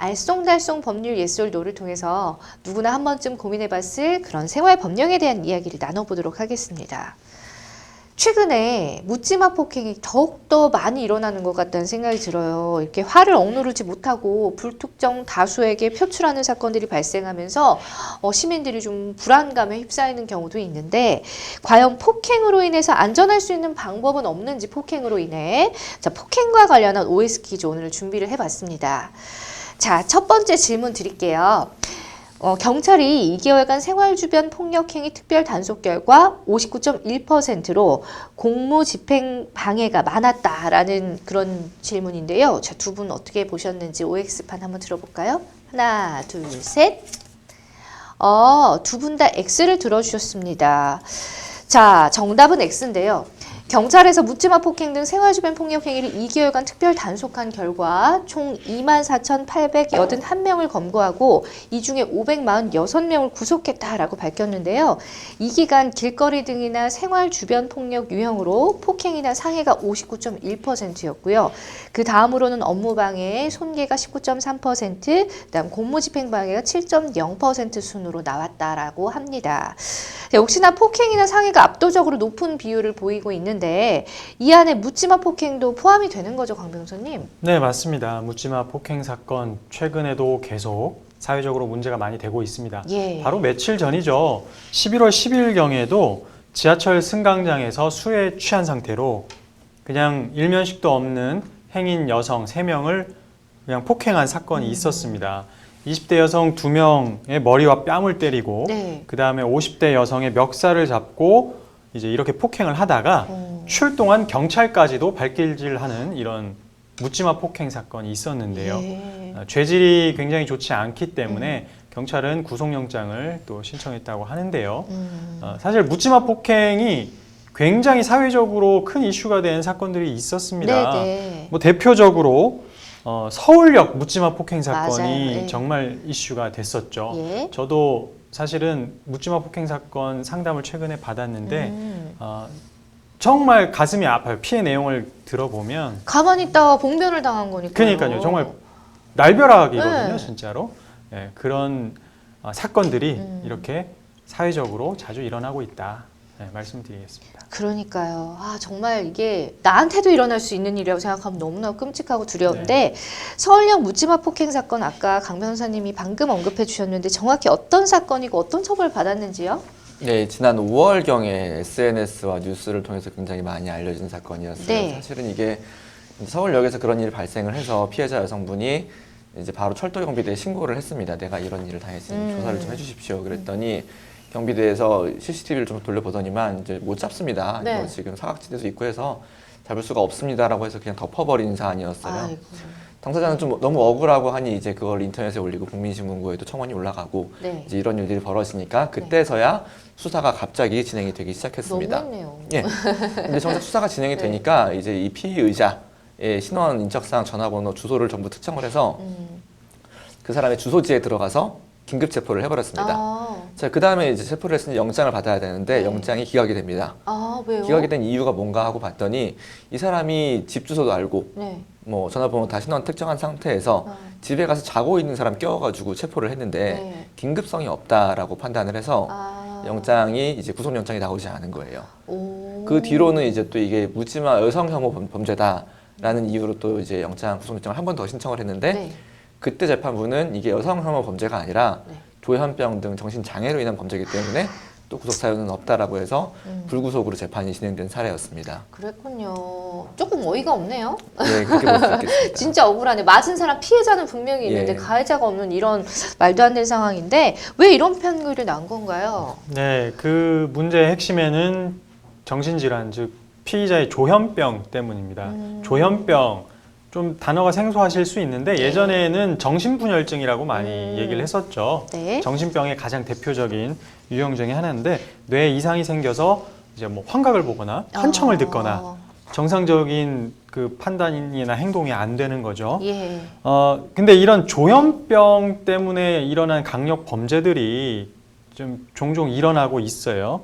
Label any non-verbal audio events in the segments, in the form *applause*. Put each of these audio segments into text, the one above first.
알쏭달쏭 법률 예술도를 통해서 누구나 한 번쯤 고민해봤을 그런 생활 법령에 대한 이야기를 나눠보도록 하겠습니다. 최근에 묻지마 폭행이 더욱더 많이 일어나는 것 같다는 생각이 들어요. 이렇게 화를 억누르지 못하고 불특정 다수에게 표출하는 사건들이 발생하면서 어, 시민들이 좀 불안감에 휩싸이는 경우도 있는데 과연 폭행으로 인해서 안전할 수 있는 방법은 없는지 폭행으로 인해 자 폭행과 관련한 OS 퀴즈 오늘 준비를 해봤습니다. 자 첫 번째 질문 드릴게요. 어, 경찰이 2개월간 생활 주변 폭력행위 특별 단속 결과 59.1%로 공무 집행 방해가 많았다라는 그런 질문인데요. 자, 두 분 어떻게 보셨는지 OX판 한번 들어볼까요? 하나, 둘, 셋. 어, 두 분 다 X를 들어주셨습니다. 자, 정답은 X인데요. 경찰에서 묻지마 폭행 등 생활 주변 폭력 행위를 2개월간 특별 단속한 결과 총 24,881명을 검거하고 이 중에 546명을 구속했다라고 밝혔는데요. 이 기간 길거리 등이나 생활 주변 폭력 유형으로 폭행이나 상해가 59.1%였고요. 그 다음으로는 업무 방해, 손괴가 19.3%, 그다음 공무 집행 방해가 7.0% 순으로 나왔다라고 합니다. 자, 역시나 폭행이나 상해가 압도적으로 높은 비율을 보이고 있는 데 이 안에 묻지마 폭행도 포함이 되는 거죠, 강 변호사님? 네, 맞습니다. 묻지마 폭행 사건 최근에도 계속 사회적으로 문제가 많이 되고 있습니다. 예. 바로 며칠 전이죠. 11월 10일경에도 지하철 승강장에서 술에 취한 상태로 그냥 일면식도 없는 행인 여성 3명을 그냥 폭행한 사건이 음. 있었습니다. 20대 여성 2명의 머리와 뺨을 때리고 네. 그 다음에 50대 여성의 멱살을 잡고 이제 이렇게 폭행을 하다가 어. 출동한 경찰까지도 발길질하는 이런 묻지마 폭행 사건이 있었는데요. 예. 어, 죄질이 굉장히 좋지 않기 때문에 경찰은 구속영장을 또 신청했다고 하는데요. 음. 어, 사실 묻지마 폭행이 굉장히 사회적으로 큰 이슈가 된 사건들이 있었습니다. 네네. 뭐 대표적으로 어, 서울역 묻지마 폭행 사건이 맞아요. 네. 정말 이슈가 됐었죠. 예. 저도 사실은 묻지마 폭행 사건 상담을 최근에 받았는데 음. 어, 정말 가슴이 아파요. 피해 내용을 들어보면 가만히 있다가 봉변을 당한 거니까. 그러니까요. 정말 날벼락이거든요, 네. 진짜로. 예, 그런 어, 사건들이 음. 이렇게 사회적으로 자주 일어나고 있다. 네, 말씀드리겠습니다. 그러니까요. 아, 정말 이게 나한테도 일어날 수 있는 일이라고 생각하면 너무나 끔찍하고 두려운데 서울역 묻지마 폭행 사건 아까 강 변호사님이 방금 언급해 주셨는데 정확히 어떤 사건이고 어떤 처벌을 받았는지요? 네, 지난 5월경에 SNS와 뉴스를 통해서 굉장히 많이 알려진 사건이었어요. 네. 사실은 이게 서울역에서 그런 일이 발생을 해서 피해자 여성분이 이제 바로 철도 경비대에 신고를 했습니다. 내가 이런 일을 당했으니 음. 조사를 좀 해주십시오. 그랬더니 경비대에서 CCTV를 좀 돌려보더니만 이제 못 잡습니다. 네. 이거 지금 사각지대도 있고 해서 잡을 수가 없습니다라고 해서 그냥 덮어버린 사안이었어요. 아이고. 당사자는 좀 너무 억울하고 하니 이제 그걸 인터넷에 올리고 국민신문고에도 청원이 올라가고 네. 이제 이런 일들이 벌어지니까 그때서야 수사가 갑자기 진행이 되기 시작했습니다. 너무했네요. 예. 근데 정작 수사가 진행이 *laughs* 네. 되니까 이제 이 피의 의자의 신원 인적사항 전화번호 주소를 전부 특정을 해서 음. 그 사람의 주소지에 들어가서 긴급 체포를 해버렸습니다. 아, 자, 그 다음에 이제 체포를 했으니 영장을 받아야 되는데 네. 영장이 기각이 됩니다. 아 왜요? 기각이 된 이유가 뭔가 하고 봤더니 이 사람이 집 주소도 알고 네. 뭐 전화번호 다 신원 특정한 상태에서 아, 집에 가서 자고 있는 사람 껴가지고 체포를 했는데 네. 긴급성이 없다라고 판단을 해서 아. 영장이 이제 구속영장이 나오지 않은 거예요. 오. 그 뒤로는 이제 또 이게 묻지마 여성 혐오 범- 범죄다라는 이유로 또 이제 영장 구속영장을 한 번 더 신청을 했는데 네. 그때 재판부는 이게 여성 혐오 범죄가 아니라 네. 조현병 등 정신 장애로 인한 범죄이기 때문에 또 구속 사유는 없다라고 해서 음. 불구속으로 재판이 진행된 사례였습니다. 그랬군요. 조금 어이가 없네요. 네, 그렇게 볼 수 있겠습니다. *laughs* 진짜 억울하네. 맞은 사람 피해자는 분명히 있는데 예. 가해자가 없는 이런 말도 안 되는 상황인데 왜 이런 판결이 난 건가요? 네, 그 문제의 핵심에는 정신질환, 즉 피의자의 조현병 때문입니다. 음. 조현병 좀 단어가 생소하실 수 있는데 네. 예전에는 정신분열증이라고 많이 음. 얘기를 했었죠. 네. 정신병의 가장 대표적인 유형 중에 하나인데 뇌에 이상이 생겨서 이제 뭐 환각을 보거나 환청을 아. 듣거나 정상적인 그 판단이나 행동이 안 되는 거죠. 예. 어 근데 이런 조현병 때문에 일어난 강력 범죄들이 좀 종종 일어나고 있어요.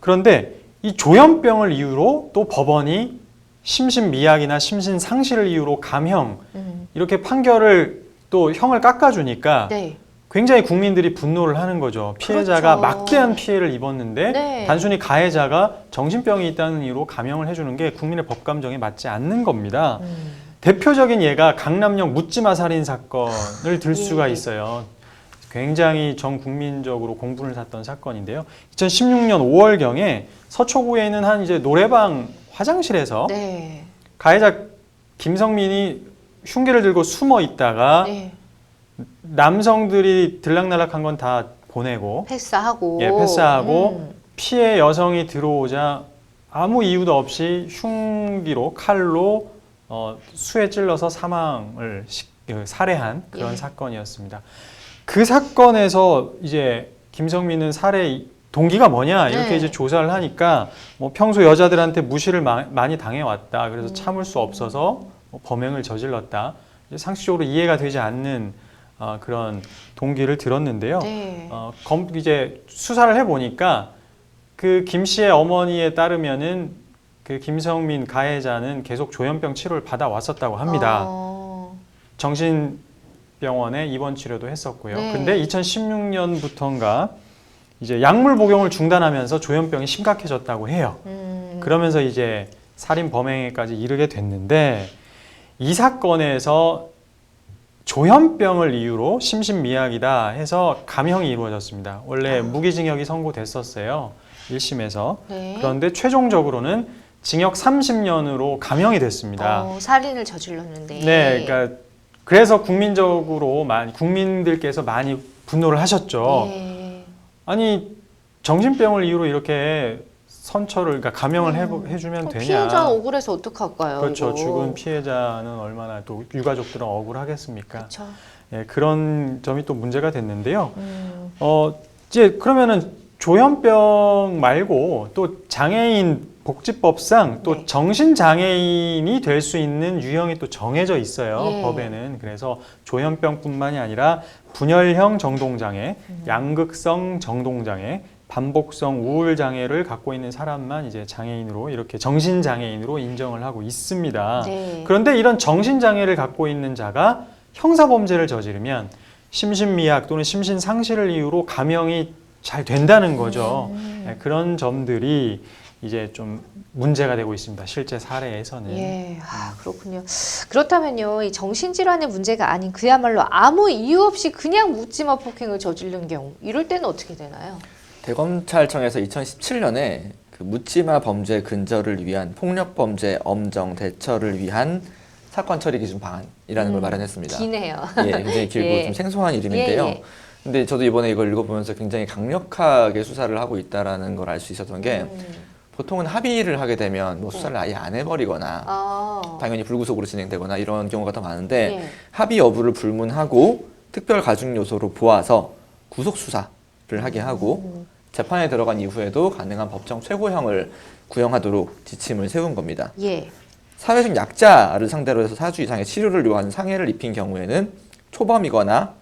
그런데 이 조현병을 이유로 또 법원이 심신미약이나 심신상실을 이유로 감형 음. 이렇게 판결을 또 형을 깎아주니까 네. 굉장히 국민들이 분노를 하는 거죠. 피해자가 그렇죠. 막대한 피해를 입었는데 네. 단순히 가해자가 정신병이 있다는 이유로 감형을 해주는 게 국민의 법감정에 맞지 않는 겁니다. 음. 대표적인 예가 강남역 묻지마 살인 사건을 들 *laughs* 수가 예. 있어요. 굉장히 전 국민적으로 공분을 샀던 사건인데요. 2016년 5월경에 서초구에 있는 한 이제 노래방 화장실에서 네. 가해자 김성민이 흉기를 들고 숨어 있다가 네. 남성들이 들락날락한 건 다 보내고 패스하고. 예, 패스하고 음. 피해 여성이 들어오자 아무 이유도 없이 흉기로 칼로 어, 수에 찔러서 사망을 시- 그, 살해한 그런 예. 사건이었습니다. 그 사건에서 이제 김성민은 살해 동기가 뭐냐 이렇게 네. 이제 조사를 하니까 뭐 평소 여자들한테 무시를 마- 많이 당해왔다. 그래서 음. 참을 수 없어서 뭐 범행을 저질렀다. 상식적으로 이해가 되지 않는 어, 그런 동기를 들었는데요. 네. 어, 검, 이제 수사를 해보니까 그 김 씨의 어머니에 따르면은 그 김성민 가해자는 계속 조현병 치료를 받아왔었다고 합니다. 어. 정신병원에 입원 치료도 했었고요. 네. 근데 2016년부터인가 이제 약물 복용을 중단하면서 조현병이 심각해졌다고 해요. 음. 그러면서 이제 살인 범행에까지 이르게 됐는데 이 사건에서 조현병을 이유로 심신미약이다 해서 감형이 이루어졌습니다. 원래 아. 무기징역이 선고됐었어요. 1심에서. 네. 그런데 최종적으로는 징역 30년으로 감형이 됐습니다. 어, 살인을 저질렀는데. 네, 그러니까 그래서 국민적으로 많이 국민들께서 많이 분노를 하셨죠. 예. 아니 정신병을 이유로 이렇게 선처를 그러니까 감형을 음. 해, 해주면 그럼 되냐? 피해자는 억울해서 어떡할까요? 그렇죠. 이거? 죽은 피해자는 얼마나 또 유가족들은 억울하겠습니까? 그렇죠. 예, 그런 점이 또 문제가 됐는데요. 음. 어, 이제 그러면은 조현병 말고 또 장애인 복지법상 또 네. 정신 장애인이 될 수 있는 유형이 또 정해져 있어요. 예. 법에는. 그래서 조현병뿐만이 아니라 분열형 정동장애, 음. 양극성 정동장애, 반복성 우울 장애를 갖고 있는 사람만 이제 장애인으로 이렇게 정신 장애인으로 인정을 하고 있습니다. 네. 그런데 이런 정신 장애를 갖고 있는 자가 형사 범죄를 저지르면 심신미약 또는 심신 상실을 이유로 감형이 잘 된다는 거죠. 음. 네, 그런 점들이 이제 좀 문제가 되고 있습니다. 실제 사례에서는. 예, 아, 그렇군요. 그렇다면요, 이 정신질환의 문제가 아닌 그야말로 아무 이유 없이 그냥 묻지마 폭행을 저지른 경우, 이럴 때는 어떻게 되나요? 대검찰청에서 2017년에 그 묻지마 범죄 근절을 위한 폭력 범죄 엄정 대처를 위한 사건 처리 기준 방안이라는 걸 음, 마련했습니다. 기네요. 예, 굉장히 *laughs* 길고 예. 좀 생소한 이름인데요. 예, 예. 근데 저도 이번에 이걸 읽어보면서 굉장히 강력하게 수사를 하고 있다라는 걸 알 수 있었던 게 음. 보통은 합의를 하게 되면 뭐 수사를 아예 안 해버리거나 아, 당연히 불구속으로 진행되거나 이런 경우가 더 많은데 예. 합의 여부를 불문하고 특별 가중 요소로 보아서 구속 수사를 하게 하고 음. 재판에 들어간 이후에도 가능한 법정 최고형을 구형하도록 지침을 세운 겁니다. 예. 사회적 약자를 상대로 해서 4주 이상의 치료를 요하는 상해를 입힌 경우에는 초범이거나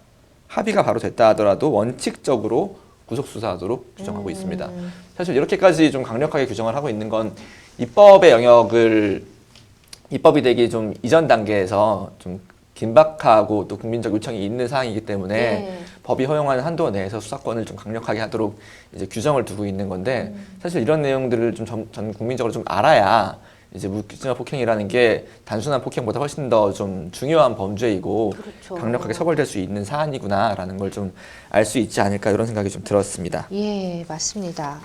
합의가 바로 됐다 하더라도 원칙적으로 구속 수사하도록 규정하고 있습니다. 음. 사실 이렇게까지 좀 강력하게 규정을 하고 있는 건 입법의 영역을 입법이 되기 좀 이전 단계에서 좀 긴박하고 또 국민적 요청이 있는 사항이기 때문에 예. 법이 허용하는 한도 내에서 수사권을 좀 강력하게 하도록 이제 규정을 두고 있는 건데 음. 사실 이런 내용들을 좀 전, 전 국민적으로 좀 알아야 이제 무기징역 폭행이라는 게 단순한 폭행보다 훨씬 더 좀 중요한 범죄이고 그렇죠. 강력하게 처벌될 수 있는 사안이구나라는 걸 좀 알 수 있지 않을까 이런 생각이 좀 들었습니다. 예, 맞습니다.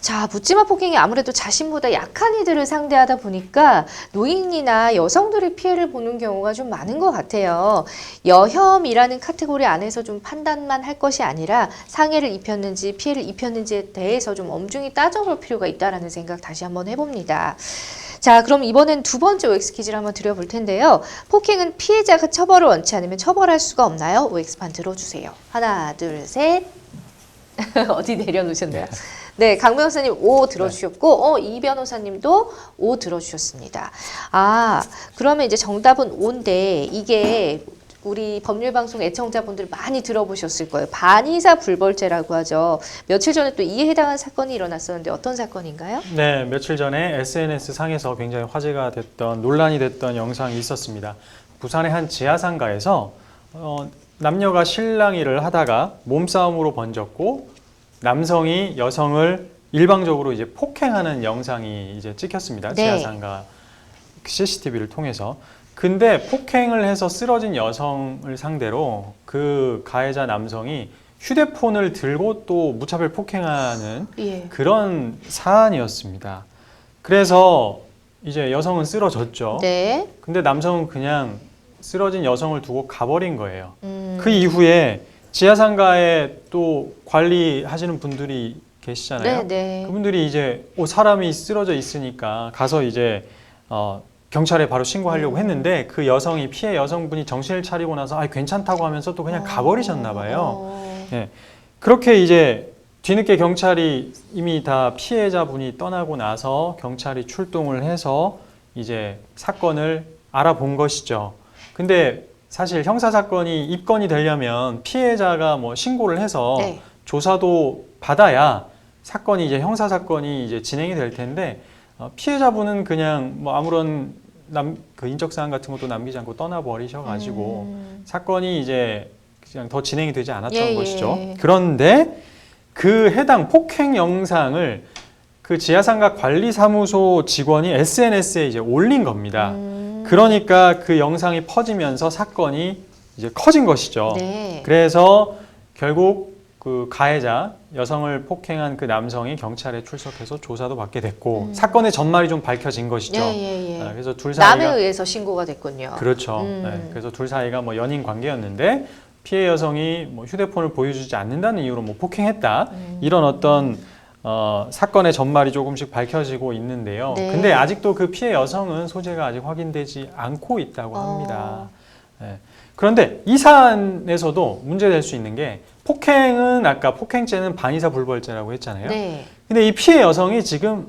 자, 묻지마 폭행이 아무래도 자신보다 약한 이들을 상대하다 보니까 노인이나 여성들이 피해를 보는 경우가 좀 많은 것 같아요. 여혐이라는 카테고리 안에서 좀 판단만 할 것이 아니라 상해를 입혔는지 피해를 입혔는지에 대해서 좀 엄중히 따져볼 필요가 있다라는 생각 다시 한번 해봅니다. 자, 그럼 이번엔 두 번째 OX 퀴즈를 한번 드려볼 텐데요. 폭행은 피해자가 처벌을 원치 않으면 처벌할 수가 없나요? OX판 들어주세요. 하나, 둘, 셋. *laughs* 어디 내려놓으셨나요? 네, 강 변호사님 O 들어주셨고, 어, 이 변호사님도 O 들어주셨습니다. 아, 그러면 이제 정답은 O인데, 이게 우리 법률방송 애청자분들 많이 들어보셨을 거예요. 반의사 불벌죄라고 하죠. 며칠 전에 또 이에 해당한 사건이 일어났었는데 어떤 사건인가요? 네, 며칠 전에 SNS 상에서 굉장히 화제가 됐던 논란이 됐던 영상이 있었습니다. 부산의 한 지하상가에서 어, 남녀가 실랑이를 하다가 몸싸움으로 번졌고 남성이 여성을 일방적으로 이제 폭행하는 영상이 이제 찍혔습니다. 네. 지하상가 CCTV를 통해서. 근데 폭행을 해서 쓰러진 여성을 상대로 그 가해자 남성이 휴대폰을 들고 또 무차별 폭행하는 예. 그런 사안이었습니다. 그래서 이제 여성은 쓰러졌죠. 네. 근데 남성은 그냥 쓰러진 여성을 두고 가버린 거예요. 음. 그 이후에 지하상가에 또 관리하시는 분들이 계시잖아요. 네, 네. 그분들이 이제 어, 사람이 쓰러져 있으니까 가서 이제 어, 경찰에 바로 신고하려고 음. 했는데 그 여성이 피해 여성분이 정신을 차리고 나서 아 괜찮다고 하면서 또 그냥 가버리셨나 봐요. 어. 예. 그렇게 이제 뒤늦게 경찰이 이미 다 피해자분이 떠나고 나서 경찰이 출동을 해서 이제 사건을 알아본 것이죠. 근데 사실 형사 사건이 입건이 되려면 피해자가 뭐 신고를 해서 네. 조사도 받아야 사건이 이제 형사 사건이 이제 진행이 될 텐데 어, 피해자분은 그냥 뭐 아무런 남 그 인적 사항 같은 것도 남기지 않고 떠나 버리셔 가지고 음. 사건이 이제 그냥 더 진행이 되지 않았던 예, 예. 것이죠. 그런데 그 해당 폭행 영상을 그 지하상가 관리사무소 직원이 SNS에 이제 올린 겁니다. 음. 그러니까 그 영상이 퍼지면서 사건이 이제 커진 것이죠. 네. 그래서 결국 그 가해자 여성을 폭행한 그 남성이 경찰에 출석해서 조사도 받게 됐고 음. 사건의 전말이 좀 밝혀진 것이죠. 예, 예, 예. 아, 그래서 둘 남에 사이가 의해서 신고가 됐군요. 그렇죠. 음. 네, 그래서 둘 사이가 뭐 연인 관계였는데 피해 여성이 뭐 휴대폰을 보여주지 않는다는 이유로 뭐 폭행했다 음. 이런 어떤 어, 사건의 전말이 조금씩 밝혀지고 있는데요. 네. 근데 아직도 그 피해 여성은 소재가 아직 확인되지 않고 있다고 어. 합니다. 네. 그런데 이 사안에서도 문제될 수 있는 게 폭행은 아까 폭행죄는 반의사 불벌죄라고 했잖아요. 네. 근데 이 피해 여성이 지금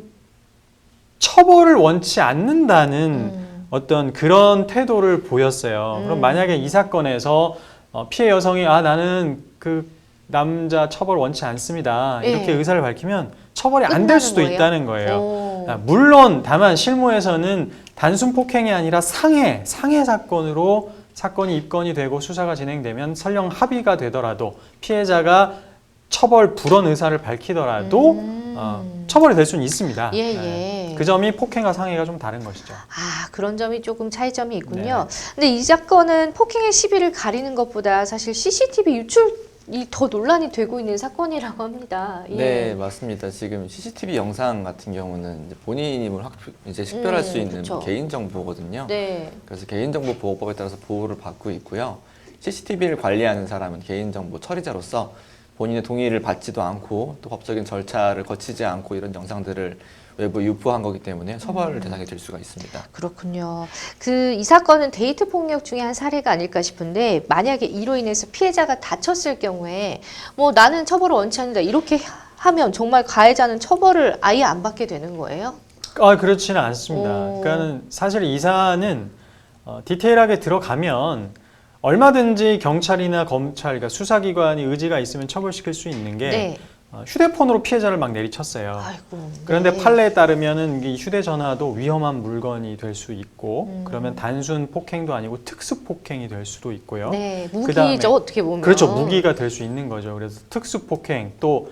처벌을 원치 않는다는 음. 어떤 그런 태도를 보였어요. 음. 그럼 만약에 이 사건에서 어, 피해 여성이 아 나는 그 남자 처벌 원치 않습니다. 이렇게 예. 의사를 밝히면 처벌이 안 될 수도 거예요? 있다는 거예요. 오. 아, 물론 다만 실무에서는 단순 폭행이 아니라 상해, 상해 사건으로 사건이 입건이 되고 수사가 진행되면 설령 합의가 되더라도 피해자가 처벌 불원 의사를 밝히더라도 음. 어, 처벌이 될 수는 있습니다. 예, 네. 예. 그 점이 폭행과 상해가 좀 다른 것이죠. 아, 그런 점이 조금 차이점이 있군요. 네. 근데 이 사건은 폭행의 시비를 가리는 것보다 사실 CCTV 유출 이 더 논란이 되고 있는 사건이라고 합니다. 예. 네, 맞습니다. 지금 CCTV 영상 같은 경우는 이제 본인 임을 확 이제 식별할 음, 수 있는 그쵸. 개인 정보거든요. 네. 그래서 개인정보 보호법에 따라서 보호를 받고 있고요. CCTV를 관리하는 사람은 개인정보 처리자로서 본인의 동의를 받지도 않고 또 법적인 절차를 거치지 않고 이런 영상들을 외부 유포한 거기 때문에 처벌 대상이 될 수가 있습니다. 그렇군요. 그 이 사건은 데이트 폭력 중에 한 사례가 아닐까 싶은데 만약에 이로 인해서 피해자가 다쳤을 경우에 뭐 나는 처벌을 원치 않는다 이렇게 하면 정말 가해자는 처벌을 아예 안 받게 되는 거예요? 아 그렇지는 않습니다. 오. 그러니까는 사실 이 사안은 어, 디테일하게 들어가면 얼마든지 경찰이나 검찰, 그러니까 수사기관이 의지가 있으면 처벌시킬 수 있는 게 네. 어, 휴대폰으로 피해자를 막 내리쳤어요. 아이고. 그런데 네. 판례에 따르면은 이 휴대전화도 위험한 물건이 될 수 있고 음. 그러면 단순 폭행도 아니고 특수 폭행이 될 수도 있고요. 네, 그다음에- 무기죠 어떻게 보면. 그렇죠. 무기가 될 수 있는 거죠. 그래서 특수 폭행 또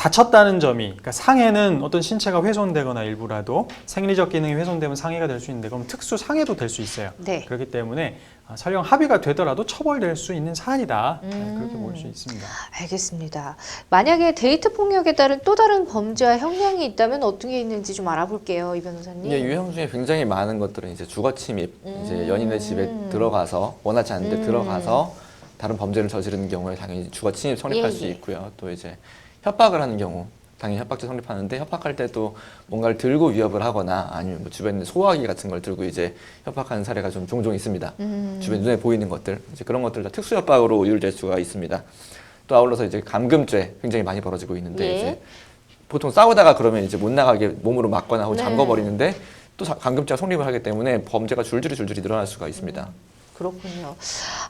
다쳤다는 점이 그러니까 상해는 어떤 신체가 훼손되거나 일부라도 생리적 기능이 훼손되면 상해가 될 수 있는데 그럼 특수 상해도 될 수 있어요. 네. 그렇기 때문에 아, 설령 합의가 되더라도 처벌될 수 있는 사안이다. 네, 음. 그렇게 볼 수 있습니다. 알겠습니다. 만약에 데이트 폭력에 따른 또 다른 범죄와 형량이 있다면 어떤 게 있는지 좀 알아볼게요, 이 변호사님. 예, 유형 중에 굉장히 많은 것들은 이제 주거 침입, 음. 이제 연인의 집에 들어가서 원하지 않는데 음. 들어가서 다른 범죄를 저지르는 경우에 당연히 주거 침입 성립할 예, 수 예. 있고요. 또 이제 협박을 하는 경우 당연히 협박죄 성립하는데 협박할 때도 뭔가를 들고 위협을 하거나 아니면 뭐 주변에 소화기 같은 걸 들고 이제 협박하는 사례가 좀 종종 있습니다. 음. 주변 눈에 보이는 것들 이제 그런 것들 다 특수 협박으로 이율될 수가 있습니다. 또 아울러서 이제 감금죄 굉장히 많이 벌어지고 있는데 예. 이제 보통 싸우다가 그러면 이제 못 나가게 몸으로 막거나 하고 네. 잠궈 버리는데 또 자- 감금죄가 성립을 하기 때문에 범죄가 줄줄이 줄줄이 늘어날 수가 있습니다. 그렇군요.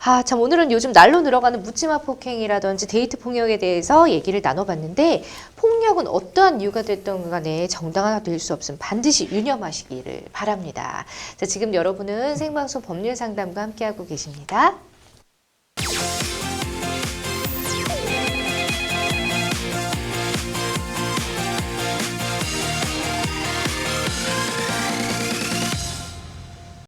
아, 참 오늘은 요즘 날로 늘어가는 묻지마 폭행이라든지 데이트 폭력에 대해서 얘기를 나눠봤는데 폭력은 어떠한 이유가 됐던 간에 정당화가 될 수 없음 반드시 유념하시기를 바랍니다. 자, 지금 여러분은 생방송 법률 상담과 함께하고 계십니다.